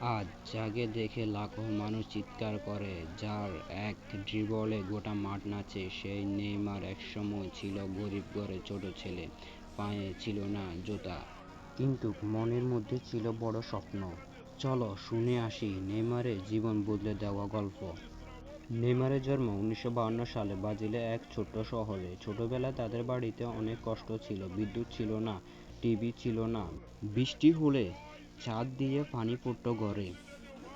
আজ যাকে দেখে লাখো মানুষ চিৎকার করে, যার এক ড্রিবলে গোটা মাঠ নাচে, সেই নেইমার একসময় ছিল গরিব ঘরের ছোট ছেলে। পায়ে ছিল না জুতা, কিন্তু মনের মধ্যে ছিল বড় স্বপ্ন। চলো শুনে আসি নেইমারের জীবন বদলে দেওয়া গল্প। নেইমারের জন্ম উনিশশো বাহান্ন সালে ব্রাজিলের এক ছোট্ট শহরে। ছোটবেলায় তাদের বাড়িতে অনেক কষ্ট ছিল। বিদ্যুৎ ছিল না, টিভি ছিল না, বৃষ্টি হলে ছাদ দিয়ে পানি পড়ত ঘরে।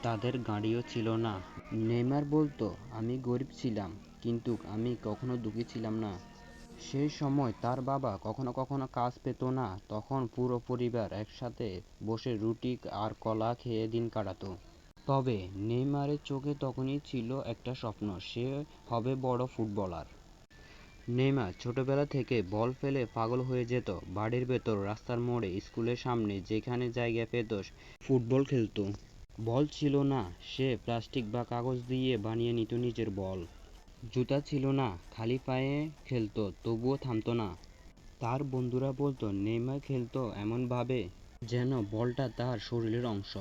তাদের গাড়িও ছিল না। নেইমার বলতো, আমি গরিব ছিলাম, কিন্তু আমি কখনো দুঃখী ছিলাম না। সেই সময় তার বাবা কখনো কখনো কাজ পেত না। তখন পুরো পরিবার একসাথে বসে রুটি আর কলা খেয়ে দিন কাটাতো তবে নেইমারের চোখে তখনই ছিল একটা স্বপ্ন, সে হবে বড় ফুটবলার। নেইমার ছোটবেলা থেকেই বল পেলে পাগল হয়ে যেত। বাড়ির ভেতর, রাস্তার মোড়ে, স্কুলের সামনে যেখানে জায়গা পেত ফুটবল খেলত। বল ছিল না, সে প্লাস্টিক বা কাগজ দিয়ে বানিয়ে নিত নিজের বল। জুতা ছিল না, খালি পায়ে খেলত, তবুও থামত না। তার বন্ধুরা বলতো, নেইমার খেলতো এমনভাবে যেন বলটা তার শরীরের অংশ।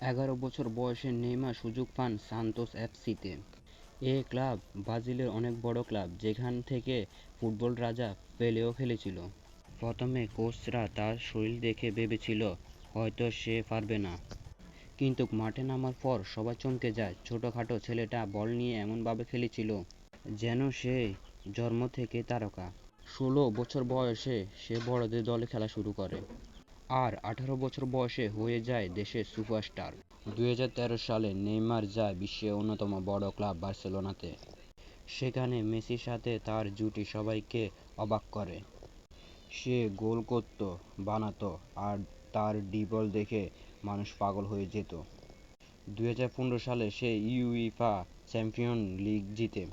এগারো বছর বয়সে নেইমার সুযোগ পান সান্তোস এফসিতে। এ ক্লাব ব্রাজিলের অনেক বড় ক্লাব, যেখান থেকে ফুটবল রাজা পেলেও খেলেছিল। প্রথমে কোচরা তার শরীর দেখে ভেবেছিল হয়তো সে পারবে না। কিন্তু মাঠে নামার পর সবাই চমকে যায়। ছোটখাটো ছেলেটা বল নিয়ে এমনভাবে খেলেছিল যেন সে জন্ম থেকে তারকা। ষোল বছর বয়সে সে বড়দের দলে খেলা শুরু করে। আর আঠারো বছর বয়সে হয়ে যায় দেশের সুপারস্টার। দুই হাজার তেরো সালে নেইমার যায় বিশ্বের অন্যতম বড় ক্লাব বার্সেলোনাতে। সেখানে মেসির সাথে তার জুটি সবাইকে অবাক করে। সে গোল করত, বানাত, আর তার ড্রিবল দেখে মানুষ পাগল হয়ে যেত। দুই হাজার পনেরো সালে সে ইউইফা চ্যাম্পিয়ন লিগ জিতে।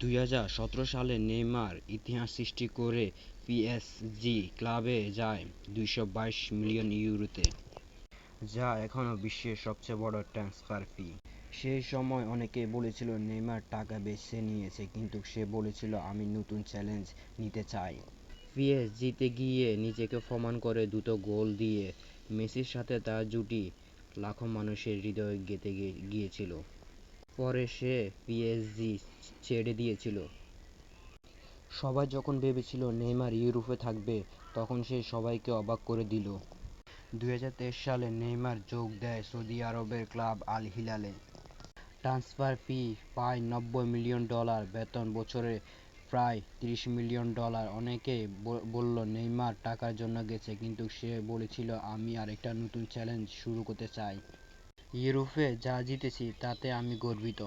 দুই হাজার সতেরো সালে নেইমার ইতিহাস সৃষ্টি করে পিএসজি ক্লাবে যায় দুইশো বাইশ মিলিয়ন ইউরোতে। যা এখনও বিশ্বের সবচেয়ে বড় ট্রান্সফার ফি। সেই সময় অনেকেই বলেছিল নেইমার টাকা বেছে নিয়েছে, কিন্তু সে বলেছিল, আমি নতুন চ্যালেঞ্জ নিতে চাই। পিএসজিতে গিয়ে নিজেকে প্রমাণ করে দুটো গোল দিয়ে মেসির সাথে তার জুটি লাখো মানুষের হৃদয়ে গেঁথে গিয়েছিল। পরে সে পিএসজি ছেড়ে দিয়েছিল। সবাই যখন ভেবেছিল নেইমার ইউরোপে থাকবে, তখন সে সবাইকে অবাক করে দিল। দুই হাজার তেইশ সালে নেইমার যোগ দেয় সৌদি আরবের ক্লাব আল হিলালে। ট্রান্সফার ফি প্রায় নব্বই মিলিয়ন ডলার, বেতন বছরে প্রায় ত্রিশ মিলিয়ন ডলার। অনেকেই বলল নেইমার টাকার জন্য গেছে, কিন্তু সে বলেছিল, আমি আরেকটা নতুন চ্যালেঞ্জ শুরু করতে চাই। ইউরোপে যা জিতেছি তাতে আমি গর্বিত।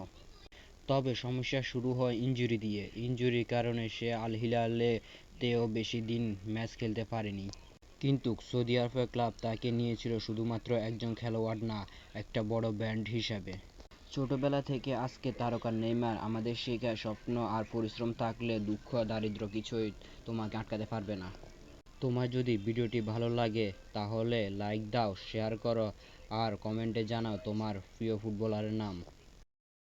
তবে সমস্যা শুরু হয় ইনজুরি দিয়ে। ইনজুরির কারণে সে আল হিলালেতেও বেশি দিন ম্যাচ খেলতে পারেনি। কিন্তু সৌদি আরবের ক্লাব তাকে নিয়েছিল শুধুমাত্র একজন খেলোয়াড় না, একটা বড় ব্র্যান্ড হিসেবে। ছোটবেলা থেকে আজকের তারকা নেইমার আমাদের শেখায়, স্বপ্ন আর পরিশ্রম থাকলে দুঃখ, দারিদ্র্য কিছুই তোমাকে আটকাতে পারবে না। তোমার যদি ভিডিওটি ভালো লাগে তাহলে লাইক দাও, শেয়ার করো আর কমেন্টে জানাও তোমার প্রিয় ফুটবলারের নাম।